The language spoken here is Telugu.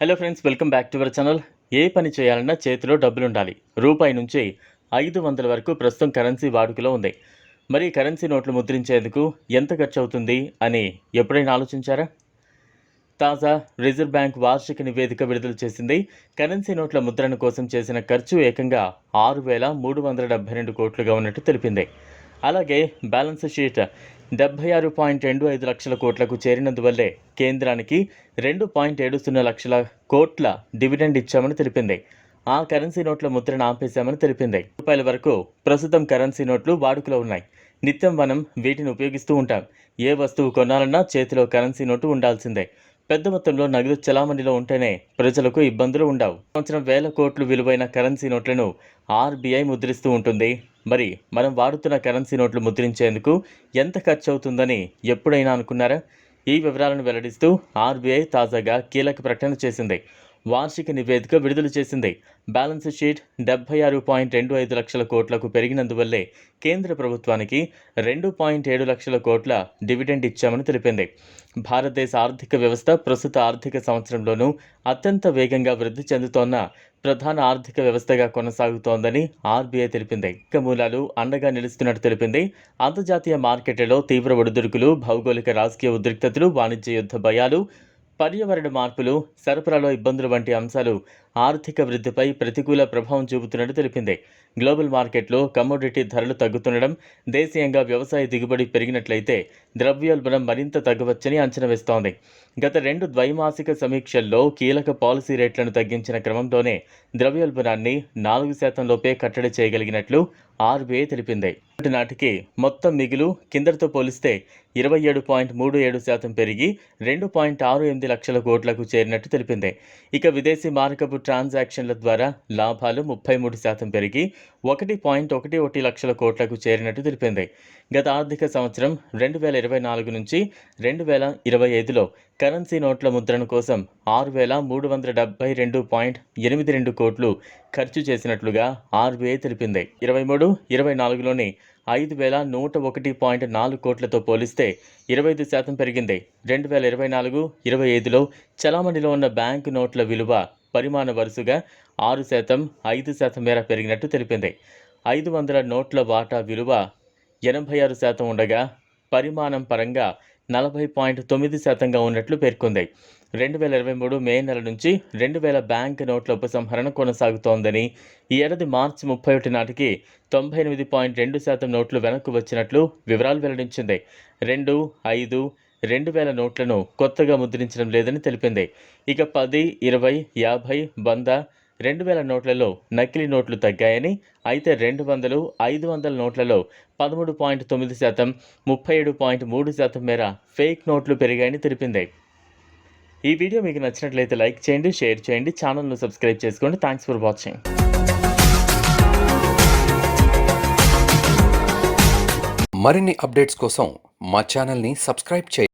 Hello friends welcome back to our channel ఏ పని చేయాలన్నా చేతిలో డబ్బులు ఉండాలి రూపాయి నుంచి ఐదు వందల వరకు ప్రస్తుతం కరెన్సీ వాడుకలో ఉంది. మరి కరెన్సీ నోట్లు ముద్రించేందుకు ఎంత ఖర్చు అవుతుంది అని ఎప్పుడైనా ఆలోచించారా? తాజా రిజర్వ్ బ్యాంక్ వార్షిక నివేదిక విడుదల చేసింది. కరెన్సీ నోట్ల ముద్రణ కోసం చేసిన ఖర్చు ఏకంగా ఆరు వేల మూడు వందల డెబ్బై రెండు కోట్లుగా ఉన్నట్టు తెలిపింది. అలాగే బ్యాలెన్స్ షీట్ డెబ్బై ఆరు పాయింట్ రెండు ఐదు లక్షల కోట్లకు చేరినందువల్లే కేంద్రానికి రెండు పాయింట్ ఏడు సున్నా లక్షల కోట్ల డివిడెండ్ ఇచ్చామని తెలిపింది. ఆ కరెన్సీ నోట్ల ముద్రను ఆపేశామని తెలిపింది. రూపాయల వరకు ప్రస్తుతం కరెన్సీ నోట్లు వాడుకలో ఉన్నాయి. నిత్యం మనం వీటిని ఉపయోగిస్తూ ఉంటాం. ఏ వస్తువు కొనాలన్నా చేతిలో కరెన్సీ నోటు ఉండాల్సిందే. పెద్ద మొత్తంలో నగదు చలామణిలో ఉంటేనే ప్రజలకు ఇబ్బందులు ఉండవు. సంవత్సరం వేల కోట్లు విలువైన కరెన్సీ నోట్లను ఆర్బీఐ ముద్రిస్తూ ఉంటుంది. మరి మనం వాడుతున్న కరెన్సీ నోట్లు ముద్రించేందుకు ఎంత ఖర్చు అవుతుందని ఎప్పుడైనా అనుకున్నారా? ఈ వివరాలను వెల్లడిస్తూ ఆర్బీఐ తాజాగా కీలక ప్రకటన చేసింది. వార్షిక నివేదిక విడుదల చేసింది. బ్యాలెన్స్ షీట్ డెబ్బై ఆరు పాయింట్ రెండు ఐదు లక్షల కోట్లకు పెరిగినందువల్లే కేంద్ర ప్రభుత్వానికి రెండు పాయింట్ ఏడు లక్షల కోట్ల డివిడెండ్ ఇచ్చామని తెలిపింది. భారతదేశ ఆర్థిక వ్యవస్థ ప్రస్తుత ఆర్థిక సంవత్సరంలోనూ అత్యంత వేగంగా వృద్ధి చెందుతోన్న ప్రధాన ఆర్థిక వ్యవస్థగా కొనసాగుతోందని ఆర్బీఐ తెలిపింది. ఇక మూలాలు అండగా నిలుస్తున్నట్టు తెలిపింది. అంతర్జాతీయ మార్కెట్లలో తీవ్ర ఒడిదుడుకులు భౌగోళిక రాజకీయ ఉద్రిక్తతలు వాణిజ్య యుద్ధ భయాలు పర్యావరణ మార్పులు సరఫరాలో ఇబ్బందులు వంటి అంశాలు ఆర్థిక వృద్ధిపై ప్రతికూల ప్రభావం చూపుతున్నట్టు తెలిపింది. గ్లోబల్ మార్కెట్లో కమోడిటీ ధరలు తగ్గుతుండడం దేశీయంగా వ్యవసాయ దిగుబడి పెరిగినట్లయితే ద్రవ్యోల్బణం మరింత తగ్గవచ్చని అంచనా వేస్తోంది. గత రెండు ద్వైమాసిక సమీక్షల్లో కీలక పాలసీ రేట్లను తగ్గించిన క్రమంలోనే ద్రవ్యోల్బణాన్ని నాలుగు శాతం లోపే కట్టడి చేయగలిగినట్లు ఆర్బీఐ తెలిపింది. నాటికి మొత్తం మిగులు కిందటితో పోలిస్తే ఇరవై ఏడు పాయింట్ మూడు ఏడు శాతం పెరిగి రెండు పాయింట్ ఆరు ఎనిమిది లక్షల కోట్లకు చేరినట్టు తెలిపింది. ఇక విదేశీ మారకపు ట్రాన్సాక్షన్ల ద్వారా లాభాలు ముప్పై మూడు శాతం పెరిగి ఒకటి పాయింట్ ఒకటి ఒకటి లక్షల కోట్లకు చేరినట్టు తెలిపింది. గత ఆర్థిక సంవత్సరం రెండు వేల ఇరవై నాలుగు నుంచి రెండు వేల ఇరవై ఐదులో కరెన్సీ నోట్ల ముద్రణ కోసం ఆరు వేల మూడు వందల డెబ్బై రెండు పాయింట్ ఎనిమిది రెండు కోట్లు ఖర్చు చేసినట్లుగా ఆర్బీఐ తెలిపింది. ఇరవై మూడు ఇరవై నాలుగులోని ఐదు వేల నూట ఒకటి పాయింట్ నాలుగు కోట్లతో పోలిస్తే ఇరవై ఐదు శాతం పెరిగింది. రెండు వేల ఇరవై నాలుగు ఇరవై ఐదులో చలామణిలో ఉన్న బ్యాంకు నోట్ల విలువ పరిమాణ వరుసగా ఆరు శాతం ఐదు శాతం మేర పెరిగినట్టు తెలిపింది. ఐదు వందల నోట్ల వాటా విలువ ఎనభై ఆరు శాతం ఉండగా పరిమాణం పరంగా నలభై పాయింట్ తొమ్మిది శాతంగా ఉన్నట్లు పేర్కొంది. రెండు వేల ఇరవై మూడు మే నెల నుంచి రెండు వేల బ్యాంక్ నోట్ల ఉపసంహరణ కొనసాగుతోందని ఈ ఏడాది మార్చి ముప్పై ఒకటి నాటికి తొంభై ఎనిమిది పాయింట్ రెండు శాతం నోట్లు వెనక్కు వచ్చినట్లు వివరాలు వెల్లడించింది. రెండు ఐదు రెండు వేల నోట్లను కొత్తగా ముద్రించడం లేదని తెలిపింది. ఇక పది ఇరవై యాభై వంద రెండు వేల నోట్లలో నకిలీ నోట్లు తగ్గాయని అయితే రెండు వందలు ఐదు వందల నోట్లలో పదమూడు పాయింట్ తొమ్మిది శాతం ముప్పై ఏడు పాయింట్ మూడు శాతం మేర ఫేక్ నోట్లు పెరిగాయని తెలిపింది. ఈ వీడియో మీకు నచ్చినట్లయితే లైక్ చేయండి షేర్ చేయండి ఛానల్ను సబ్స్క్రైబ్ చేసుకోండి. థ్యాంక్స్ ఫర్ వాచింగ్ మరిన్ని అప్డేట్స్ కోసం మా ఛానల్ని సబ్స్క్రైబ్ చేయండి.